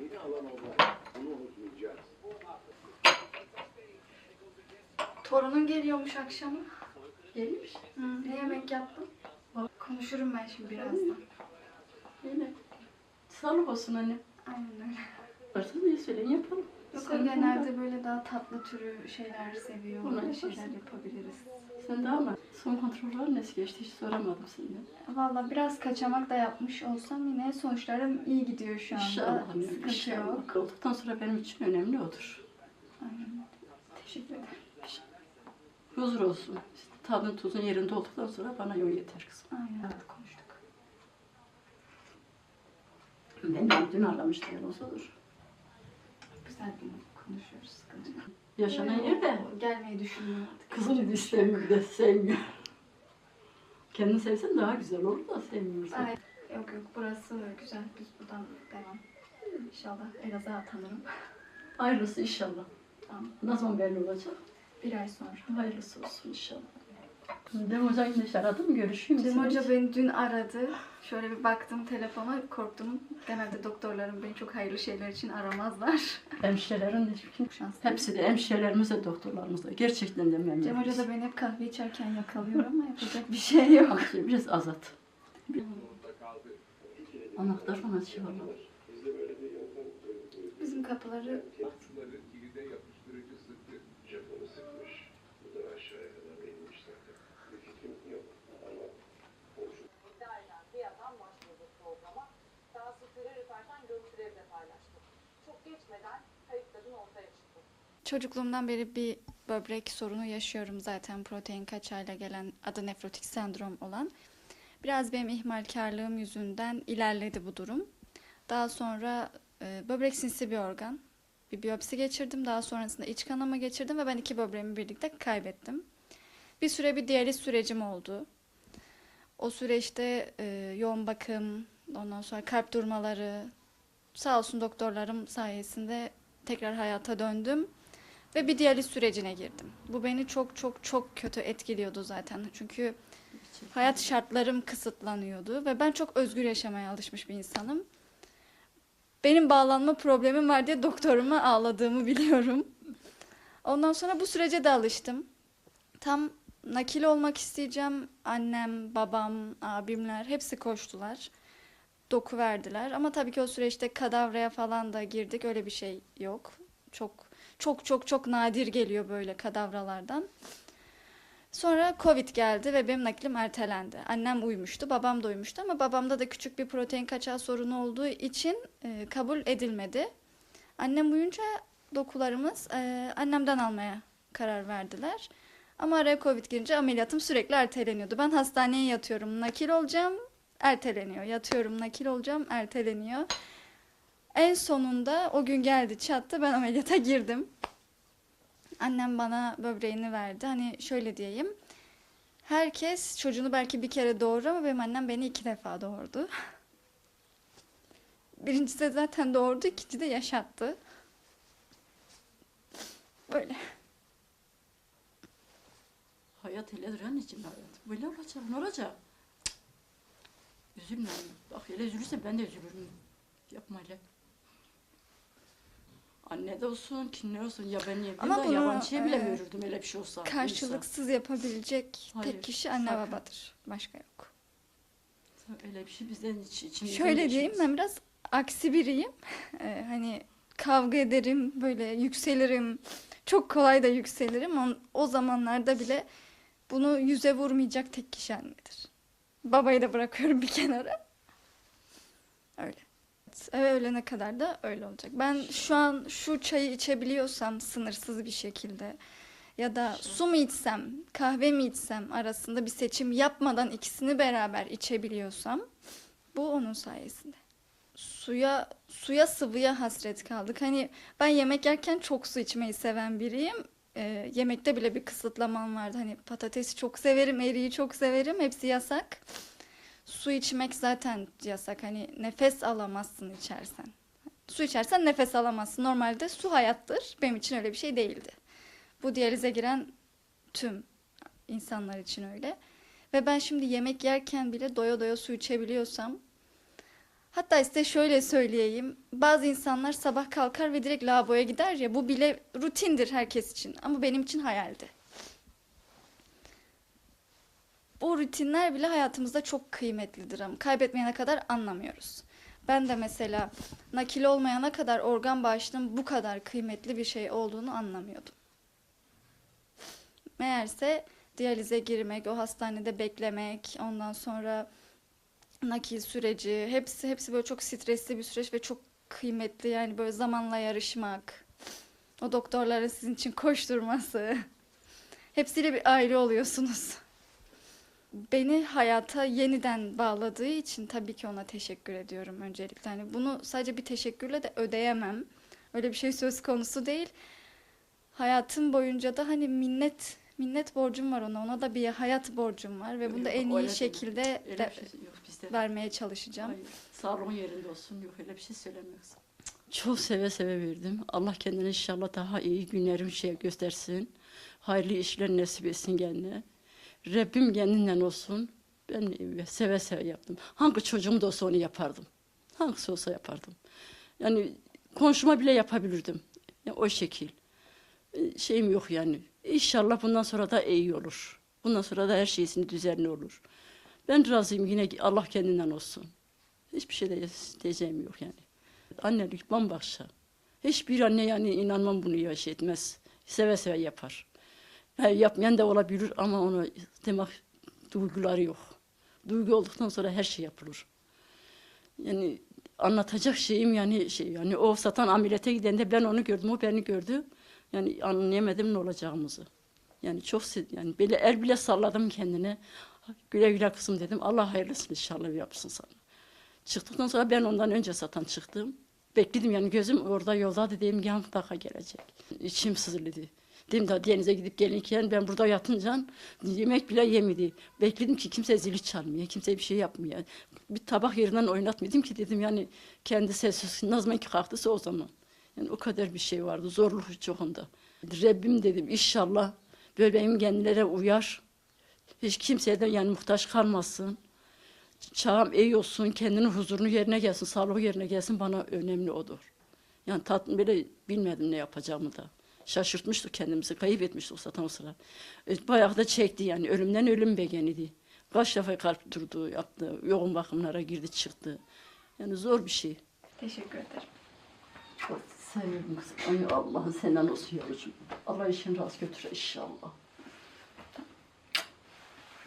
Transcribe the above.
Yeni alan olmak. Bunu unutmayacağız. Torunun geliyormuş akşama. Gelmiş. Hı, ne yemek yaptın? Konuşurum ben şimdi birazdan. Yine. Sağlık olsun anne. Aynen öyle. Varsa ne söyleyin yapalım. Sen de genelde böyle daha tatlı türü şeyler seviyor. Yaparsın. şeyler yapabiliriz. Sen daha mı? Son kontroller nasıl geçti hiç soramadım senden. Valla biraz kaçamak da yapmış olsam yine sonuçlarım iyi gidiyor şu anda. İnşallah. Sıkıntı İnşallah. yok. Olduktan sonra benim için önemli odur. Aynen. Teşekkür ederim. Huzur olsun. İşte tadın tuzun yerinde olduktan sonra bana yol yeter kızım. Aynen konuştuk. Ben de dün aramıştım olsa olur. Güzel bir konuşuyoruz. Sıkıntı yok. Yaşanan yerde O Gelmeyi düşünmüyor artık. kızını da istemiyor de sevmiyor. Kendini sevsen daha güzel olur da sevmiyorsan. Ay, yok yok burası güzel. Biz buradan devam. İnşallah Elazığ'a atanırım. Hayırlısı inşallah. Tamam. Ne zaman belli olacak? Bir ay sonra. Hayırlısı olsun inşallah. Dem Hoca yine aradım görüşeyim. Dedim. Hoca beni dün aradı. Şöyle bir baktım telefona korktum. Genelde doktorlarım beni çok hayırlı şeyler için aramazlar. Hemşirelerin de Çok şanslıyım. hepsi de hemşirelerimiz de doktorlarımız da. Gerçekten de memnunuz. Cem Hoca da beni hep kahve içerken yakalıyor ama yapacak bir şey yok. Biraz azat. Anahtar falan açıyor valla. Bizim kapıları Çocukluğumdan beri bir böbrek sorunu yaşıyorum zaten protein kaçağıyla gelen adı nefrotik sendrom olan. Biraz benim ihmalkarlığım yüzünden ilerledi bu durum. Daha sonra e, böbrek sinsi bir organ. Bir biyopsi geçirdim. Daha sonrasında iç kanama geçirdim ve ben iki böbreğimi birlikte kaybettim. Bir süre bir diyaliz sürecim oldu. O süreçte e, yoğun bakım, ondan sonra kalp durmaları, sağ olsun doktorlarım sayesinde tekrar hayata döndüm ve bir diyaliz sürecine girdim. Bu beni çok çok çok kötü etkiliyordu zaten. Çünkü hayat şartlarım kısıtlanıyordu ve ben çok özgür yaşamaya alışmış bir insanım. Benim bağlanma problemim var diye doktoruma ağladığımı biliyorum. Ondan sonra bu sürece de alıştım. Tam nakil olmak isteyeceğim. Annem, babam, abimler hepsi koştular. Doku verdiler. Ama tabii ki o süreçte kadavraya falan da girdik. Öyle bir şey yok. Çok çok çok çok nadir geliyor böyle kadavralardan. Sonra Covid geldi ve benim nakilim ertelendi. Annem uyumuştu, babam da uyumuştu ama babamda da küçük bir protein kaçağı sorunu olduğu için e, kabul edilmedi. Annem uyunca dokularımız e, annemden almaya karar verdiler. Ama araya Covid girince ameliyatım sürekli erteleniyordu. Ben hastaneye yatıyorum, nakil olacağım, erteleniyor. Yatıyorum, nakil olacağım, erteleniyor. En sonunda o gün geldi çattı ben ameliyata girdim. Annem bana böbreğini verdi. Hani şöyle diyeyim. Herkes çocuğunu belki bir kere doğurur ama benim annem beni iki defa doğurdu. Birincisi de zaten doğurdu, ikinci de yaşattı. Böyle. Hayat öyledir anneciğim hayat. Böyle olacak ne olacak? Üzülme. Bak hele üzülürsen ben de üzülürüm. Yapma hele. Anne de olsun, ne olsun. Ya ben niye Ama bunu, yabancıya bile e, verirdim öyle bir şey olsa. Karşılıksız yapabilecek Hayır, tek kişi anne sakın. babadır. Başka yok. İnsan. Öyle bir şey bizden hiç içimizden Şöyle diyeyim ben biraz aksi biriyim. Ee, hani kavga ederim, böyle yükselirim. Çok kolay da yükselirim. On- O zamanlarda bile bunu yüze vurmayacak tek kişi annedir. Babayı da bırakıyorum bir kenara. Öyle. Eve ölene kadar da öyle olacak. Ben şu an şu çayı içebiliyorsam sınırsız bir şekilde ya da su mu içsem, kahve mi içsem arasında bir seçim yapmadan ikisini beraber içebiliyorsam bu onun sayesinde. Suya suya sıvıya hasret kaldık. Hani ben yemek yerken çok su içmeyi seven biriyim. Ee, yemekte bile bir kısıtlamam vardı. Hani patatesi çok severim, eriği çok severim. Hepsi yasak. Su içmek zaten yasak. Hani nefes alamazsın içersen. Su içersen nefes alamazsın. Normalde su hayattır. Benim için öyle bir şey değildi. Bu diyalize giren tüm insanlar için öyle. Ve ben şimdi yemek yerken bile doya doya su içebiliyorsam Hatta size şöyle söyleyeyim. Bazı insanlar sabah kalkar ve direkt lavaboya gider ya. Bu bile rutindir herkes için. Ama benim için hayaldi. Bu rutinler bile hayatımızda çok kıymetlidir ama kaybetmeyene kadar anlamıyoruz. Ben de mesela nakil olmayana kadar organ bağışının bu kadar kıymetli bir şey olduğunu anlamıyordum. Meğerse diyalize girmek, o hastanede beklemek, ondan sonra nakil süreci, hepsi hepsi böyle çok stresli bir süreç ve çok kıymetli. Yani böyle zamanla yarışmak, o doktorların sizin için koşturması. Hepsiyle bir aile oluyorsunuz. Beni hayata yeniden bağladığı için tabii ki ona teşekkür ediyorum öncelikle. Hani bunu sadece bir teşekkürle de ödeyemem. Öyle bir şey söz konusu değil. Hayatım boyunca da hani minnet minnet borcum var ona. Ona da bir hayat borcum var ve bunu da en iyi şekilde de bir şey yok bizde. vermeye çalışacağım. Hayır. Sağlığın yerinde olsun. Yok öyle bir şey söylemiyoruz. Çok seve seve verdim. Allah kendine inşallah daha iyi günlerim şey göstersin. Hayırlı işler nasip etsin kendine. Rabbim kendinden olsun. Ben seve seve yaptım. Hangi çocuğum da olsa onu yapardım. Hangisi olsa yapardım. Yani konuşma bile yapabilirdim. Yani o şekil. Ee, Şeyim yok yani. İnşallah bundan sonra da iyi olur. Bundan sonra da her şeysin düzenli olur. Ben razıyım yine Allah kendinden olsun. Hiçbir şey de diyeceğim yok yani. Annelik bambaşka. Hiçbir anne yani inanmam bunu yaş etmez. Seve seve yapar. Yapmayan da olabilir ama onu demek duyguları yok. Duygu olduktan sonra her şey yapılır. Yani anlatacak şeyim yani şey yani o satan ameliyata gidende ben onu gördüm o beni gördü. Yani anlayamadım ne olacağımızı. Yani çok yani böyle el bile salladım kendine. Güle güle kızım dedim. Allah hayırlısını inşallah yapsın sana. Çıktıktan sonra ben ondan önce satan çıktım. Bekledim yani gözüm orada yolda dedim yan mutlaka gelecek. İçim sızladı. Dedim daha denize gidip gelirken ben burada yatınca yemek bile yemedi. Bekledim ki kimse zili çalmıyor, kimse bir şey yapmıyor. Bir tabak yerinden oynatmadım ki dedim yani kendi sessiz ne zaman ki kalktıysa o zaman. Yani o kadar bir şey vardı zorluk çoğunda. Rabbim dedim inşallah böyle benim kendilere uyar. Hiç kimseye de yani muhtaç kalmasın. Çağım iyi olsun, kendinin huzurunu yerine gelsin, sağlığı yerine gelsin bana önemli odur. Yani tat, böyle bilmedim ne yapacağımı da. Şaşırtmıştık kendimizi, kayıp etmiştik zaten o sıra. E, Bayağı da çekti yani, ölümden ölüm begeniydi. Kaç defa kalp durdu, yaptı, yoğun bakımlara girdi çıktı. Yani zor bir şey. Teşekkür ederim. Çok seviyorum kızım. Ay Allah'ın senden olsun yavrucuğum. Allah işin rast götür inşallah.